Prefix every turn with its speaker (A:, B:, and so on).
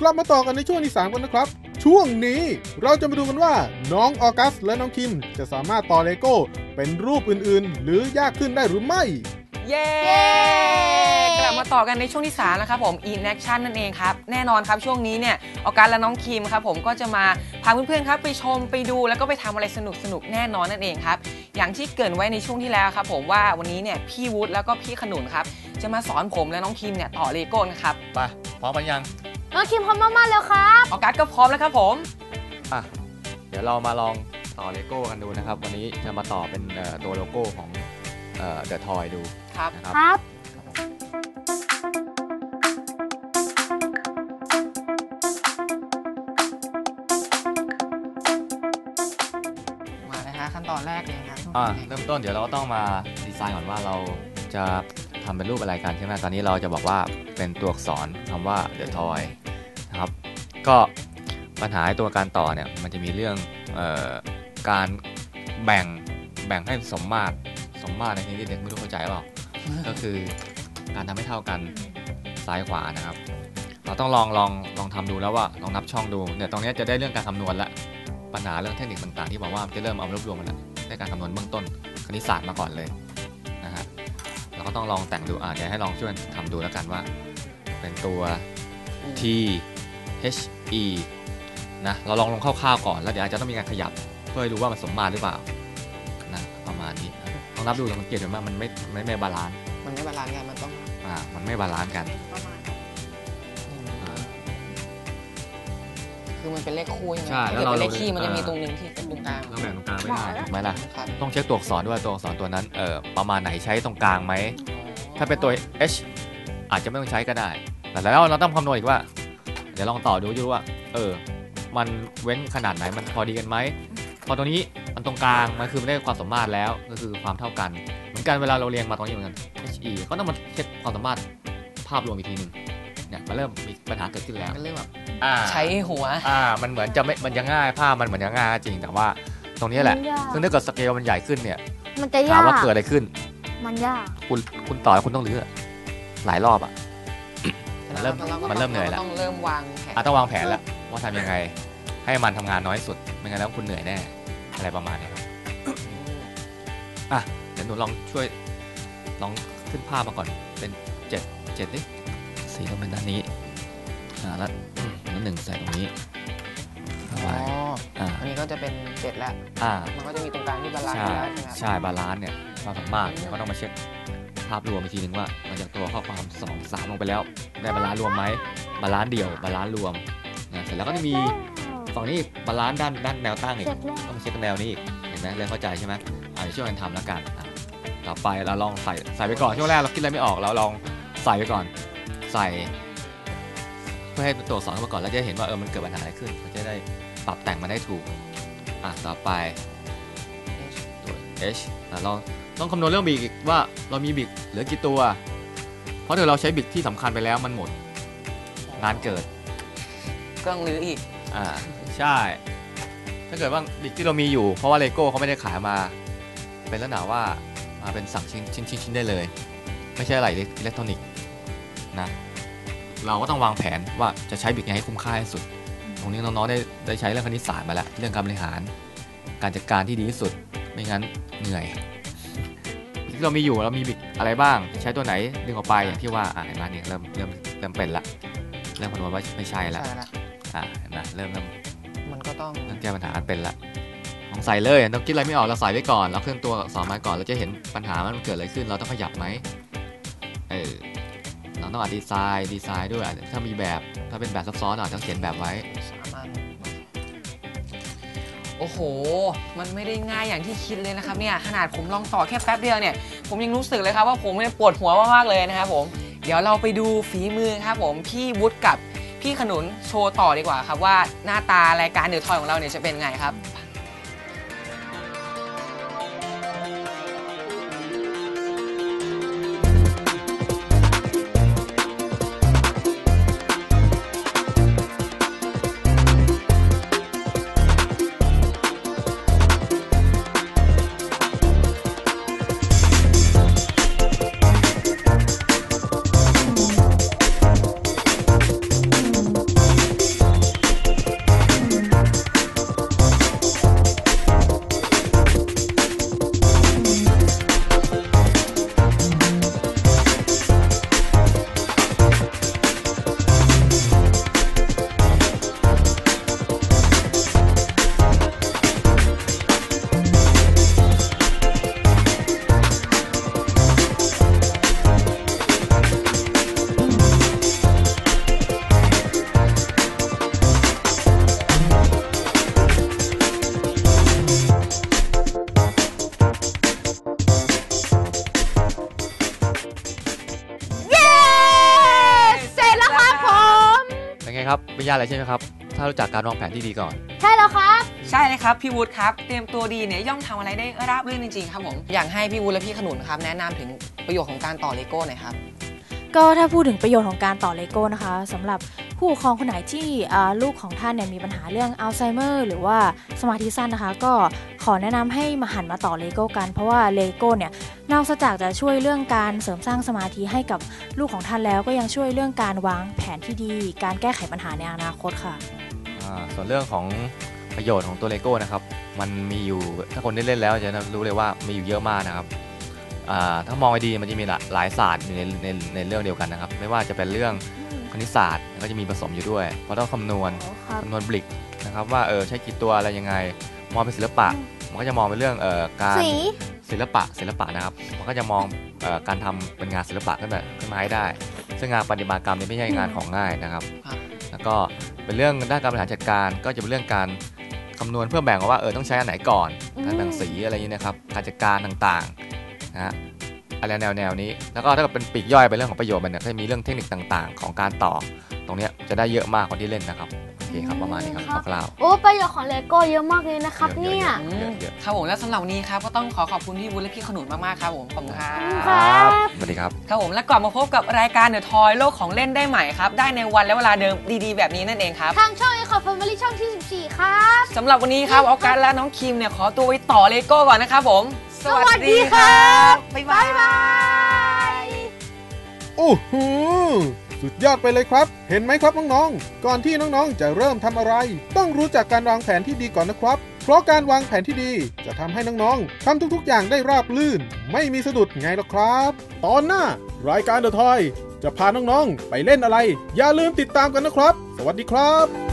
A: กลับมาต่อกันในช่วงที่ 3 กันนะครับ ช่วงนี้เราจะมาดูกันว่าน้องออกัสและน้องคิม จะสามารถต่อเลโก้เป็นรูปอื่นๆ หรือยากขึ้นได้หรือไม่
B: เย้ ต่อกันในช่วงที่3นะครับผม In Action นั่นเองครับ แน่นอนครับช่วงนี้เนี่ยออกัสและน้องคิมครับผมก็จะมาพาเพื่อนๆครับไปชมไปดูแล้วก็ไปทำอะไรสนุกๆแน่นอนนั่นเองครับ อย่างที่เกรินไว้ในช่วงที่แล้วครับผมว่าวันนี้เนี่ยพี่วุฒิแล้วก็พี่ขนุนครับจะมาสอนผมและน้องคิมเนี่ยต่อเลโก้นะครับ
C: ไปพร้อมกันยัง
D: น้องคิมพร้อมมากๆแล้วครับ
B: ออกัสก็พร้อมแล้วครับผม
C: อะเดี๋ยวเรามาลองต่อเลโก้กันดูนะครับ วันนี้จะมาต่อเป็นเอ่อตัวโลโก้ของเดอะทอยดู
B: ครับ
C: นะครับ
B: ตอนแรกเลยครับ
C: อะเริ่มต้นเดี๋ยวเราก็ต้องมาดีไซน์ก่อนว่าเราจะทำเป็นรูปอะไรกันใช่ไหมตอนนี้เราจะบอกว่าเป็นตัวอักษรคำว่า the toy นะครับ ก็ปัญหาไอ้ตัวการต่อเนี่ยมันจะมีเรื่องเออการแบ่งแบ่งให้สมมาตรสมมาตรในที่ที่เด็กไม่รู้เข้าใจเปล่าก็คือการทำให้เท่ากันซ้ายขวานะครับ เราต้องลองลองลองทำดูแล้วว่าลองนับช่องดูเนี่ยตรงเนี้ยจะได้เรื่องการคำนวณละ ปัญหาเรื่องเทคนิคต่างๆ ที่บอกว่าจะเริ่มเอารวบรวมมันแล้วได้การคำนวณเบื้องต้นคณิตศาสตร์มาก่อนเลยนะฮะเราก็ต้องลองแต่งดูอ่าเดี๋ยวให้ลองช่วยทำดูแล้วกันว่า เป็นตัว T H E นะเราลองลงคร่าวๆก่อนแล้วเดี๋ยวอาจจะต้องมีการขยับเพื่อให้ดูว่ามันสมมาตรหรือเปล่านะประมาณนี้ลองนับดูลองสังเกตดูว่ามันไม่ไม่ไม่บาลานซ์
B: มันไม่บาลานซ์กันมันต้อง
C: อ่ามันไม่บาลานซ์กัน
B: ประมาณ คือมันเป็นเลขคู่ใช่ไหม
C: ใช่
B: ถ้า
C: แล้ว
B: เกิด
C: เรา
B: เป็นเลขคี่มันจะมี
C: อ่า
B: ตรงหนึ่งที่เป็นตรงกลาง
C: เราแบ่งตรงกลางไม่ได้ถูกไหมล่ะ
B: ครับ
C: ต้องเช็คตัวอักษรด้วยว่าตัวอักษรตัวนั้นเออประมาณไหนใช้ตรงกลางไหม ถ้าเป็นตัว H อาจจะไม่ต้องใช้ก็ได้ แต่แล้วเราต้องคำนวณอีกว่า เดี๋ยวลองต่อดูดูว่า เออ มันเว้นขนาดไหน มันพอดีกันไหม พอตรงนี้มันตรงกลาง มันคือมันได้ความสมมาตรแล้ว ก็คือความเท่ากัน เหมือนกันเวลาเราเรียงมาตรงนี้เหมือนกัน HE ก็ต้องมาเช็คความสามารถภาพรวมอีกทีหนึ่ง เนี่ยมันเริ่มมีปัญหาเกิดขึ้นแล้ว
B: มันเริ่มแบบ
C: อ่า
B: ใช้หัว
C: อ่า มันเหมือนจะไม่มันจะง่ายภาพมันเหมือนจะง่ายจริงแต่ว่า ตรงนี้แหละ
D: มันยาก
C: ซึ่งถ้าเกิดสเกลมันใหญ่ขึ้นเนี่ย
D: มันจะ
C: ถาม
D: ยาก
C: ว่าเกิดอะไรขึ้น
D: มันยาก
C: คุณคุณต่อคุณต้องรื้อหลายรอบอะ มันเริ่มมันเริ่มเหนื่อยแล้ว
B: ต้องเริ่มวางแผน
C: อาจต้องวางแผนแล้วว่าทำยังไง ให้มันทำงานน้อยสุดไม่งั้นแล้วคุณเหนื่อยแน่อะไรประมาณนี้ครับอะเดี๋ยวหนูลองช่วยลองขึ้นภาพมาก่อนเป็นเจ็ดเจ็ดดิ สีต้องเป็นด้านนี้อ่าแล้วอืมแล้วหนึ่งใส่ตรงนี้เอา
B: อ๋อ
C: ไว้อ่า
B: อันนี้ก็จะเป็นเจ็ดแล้ว
C: อ่า
B: มันก็จะมีตรงกลางที่บาลานซ์
C: ใช่
B: แล้วใช่ไหมครับ
C: ใช่บาลานซ์เนี่ยความสามารถเนี่ยก็ต้องมาเช็คภาพรวมอีกทีนึงว่าหลังจากตัวข้อความสองสามลงไปแล้ว ได้บาลานซ์รวมไหมบาลานซ์เดี่ยวบาลานซ์รวมนะเสร็จแล้วก็จะมีฝั่งนี้อีกบาลานซ์ด้านด้านแนวตั้งอีก
D: เสร็จแล้ว
C: ต้องมาเช็คแนวนี้อีกเห็นไหมเริ่มเข้าใจใช่ไหมอะเดี๋ยวช่วยกันทำแล้วกันอะต่อไปเราลองใส่ใส่ไปก่อนช่วงแรกเราคิดอะไรไม่ออกเราลองใส่ไปก่อน ใส่ เพื่อให้ตัวอักษรเข้ามาก่อนแล้วจะได้เห็นว่าเออมันเกิดปัญหาอะไรขึ้นเราจะได้ปรับแต่งมันได้ถูกอะต่อไปตัว H อะเราต้องคำนวณเรื่องบิกอีกว่าเรามีบิกเหลือกี่ตัว เพราะถ้าเราใช้บิกที่สำคัญไปแล้วมันหมดงานเกิด
B: เครื่องรื้ออีก
C: อ่าใช่ ถ้าเกิดว่าบิกที่เรามีอยู่เพราะว่าเลโก้เขาไม่ได้ขายมา เป็นลักษณะว่ามาเป็นสั่งชิ้นชิ้นชิ้นชิ้นได้เลย ไม่ใช่อะไรอิเล็กทรอนิกส์ นะเราก็ต้องวางแผนว่าจะใช้บิกยังไงให้คุ้มค่าที่สุด ตรงนี้น้องๆได้ได้ใช้เรื่องคณิตศาสตร์มาแล้ว เรื่องการบริหาร การจัดการที่ดีที่สุด ไม่งั้นเหนื่อย ที่เรามีอยู่เรามีบิกอะไรบ้าง ใช้ตัวไหนดึงออกไปอย่างที่ว่าอ่าเห็นไหมเนี่ยเริ่มเริ่มเริ่มเป็นละเริ่มคำนวณว่าไม่ใช่ละ
B: ใช่แล้ว
C: อ่าเห็นไหมเริ่มเริ่ม
B: มันก็ต้อง
C: เริ่มแก้ปัญหากันเป็นละลองใส่เลยต้องคิดอะไรไม่ออกเราใส่ไว้ก่อนเราเคลื่อนตัวสอนมาก่อนเราจะเห็นปัญหามันเกิดอะไรขึ้นเราต้องขยับไหมเออ เราต้องอดีไซน์ดีไซน์ด้วย ถ้ามีแบบถ้าเป็นแบบซับซ้อนอาจจะเขียนแบบไว้
B: สามารถโอ้โห มันไม่ได้ง่ายอย่างที่คิดเลยนะครับเนี่ยขนาดผมลองต่อแค่แป๊บเดียวเนี่ย ผมยังรู้สึกเลยครับว่าผมเนี่ยปวดหัวมากๆเลยนะครับผม เดี๋ยวเราไปดูฝีมือครับผมพี่วุฒิกับพี่ขนุนโชว์ต่อดีกว่าครับว่าหน้าตารายการเดือดทอยของเราเนี่ยจะเป็นไงครับ
C: ครับไม่ยากเลยใช่ไหมครับ ถ้ารู้จักการวางแผนที่ดีก่อน
D: ใช่แล้วครับ
B: ใช่เลยครับพี่วุฒิครับ เตรียมตัวดีเนี่ยย่อมทำอะไรได้ราบรื่นจริงๆครับผมอยากให้พี่วุฒิและพี่ขนุนครับแนะนำถึงประโยชน์ของการต่อเลโก้หน่อยครับ
E: ก็ถ้าพูดถึงประโยชน์ของการต่อเลโก้นะคะสำหรับ ผู้ปกครองคนไหนที่ลูกของท่านเนี่ยมีปัญหาเรื่องอัลไซเมอร์หรือว่าสมาธิสั้นนะคะ ก็ขอแนะนำให้มาหันมาต่อเลโก้กัน เพราะว่าเลโก้เนี่ยนอกจากจะช่วยเรื่องการเสริมสร้างสมาธิให้กับลูกของท่านแล้ว ก็ยังช่วยเรื่องการวางแผนที่ดี การแก้ไขปัญหาในอนาคตค่ะ
C: ส่วนเรื่องของประโยชน์ของตัวเลโก้นะครับ มันมีอยู่ถ้าคนได้เล่นแล้วจะรู้เลยว่ามีอยู่เยอะมากนะครับถ้ามองไปดีมันจะมีหลาหลายศาสตร์อยู่ในในในเรื่องเดียวกันนะครับ ไม่ว่าจะเป็นเรื่อง คณิตศาสตร์ก็จะมีผสมอยู่ด้วยเพราะต้องคำนวณ
E: ครับ
C: คำนวณบลิกนะครับว่าเออใช้กี่ตัวอะไรยังไง มองเป็นศิลปะ มันก็จะมองเป็นเรื่องเอ่อการ
D: สี
C: ศิลปะศิลปะนะครับ มันก็จะมองเอ่อการทำเป็นงานศิลปะขึ้นมาขึ้นมาให้ได้ ซึ่งงานปฏิมากรรมนี่ไม่ใช่งานของง่ายนะครับ
B: ครับ
C: แล้วก็เป็นเรื่องด้านการบริหารจัดการก็จะเป็นเรื่องการคำนวณเพื่อแบ่งว่าเออต้องใช้อันไหนก่อน
D: อืม
C: การแบ่งสีอะไรอย่างนี้นะครับการจัดการต่างๆนะฮะ อะไรแนวแนวๆนี้ แล้วก็ถ้าเกิดเป็นปีกย่อยเป็นเรื่องของประโยชน์มันเนี่ยก็จะมีเรื่องเทคนิคต่างๆ ของการต่อ ตรงเนี้ยจะได้เยอะมากคนที่เล่นนะครับโอเคครับประมาณนี้ครับคร่าว
D: โอ้ประโยชน์ของเลโก้เยอะมากเลยนะครับ
C: เยอะๆ
D: เนี่ย
B: อื
C: เย
B: ม
C: อะเยอะ
B: ครับผมและสำหรับวันนี้ครับก็ต้องขอขอบคุณพี่วุฒิและพี่ขนุนมากๆครับผมขอบคุณครั
D: ขอบคุณครับบ
C: ๆสวัสดีครับ
B: ครับผมและกลับมาพบกับรายการเดอะทอยโลกของเล่นได้ใหม่ครับได้ในวันและเวลาเดิมดีๆ แบบนี้นั่นเองครับ
D: ทางช่องเอคอร์ฟอร์มลี่ช่องที่ 14 ครับ
B: สำหรับวันนี้ครับออกัสและน้องคิมเนี่ยขอตัวไปต่อเลโก้ก่อนนะครับผม
D: สวัสดีครับ
B: บ๊ายบาย
D: บาย
A: โอ้โหสุดยอดไปเลยครับ เห็นไหมครับน้องๆ ก่อนที่น้องๆ จะเริ่มทำอะไร ต้องรู้จักการวางแผนที่ดีก่อนนะครับ เพราะการวางแผนที่ดีจะทำให้น้องๆทำทุกๆ อย่างได้ราบลื่น ไม่มีสะดุดไงหรอกครับ ตอนหน้ารายการเดอะทอยจะพาน้องๆ ไปเล่นอะไร อย่าลืมติดตามกันนะครับ สวัสดีครับ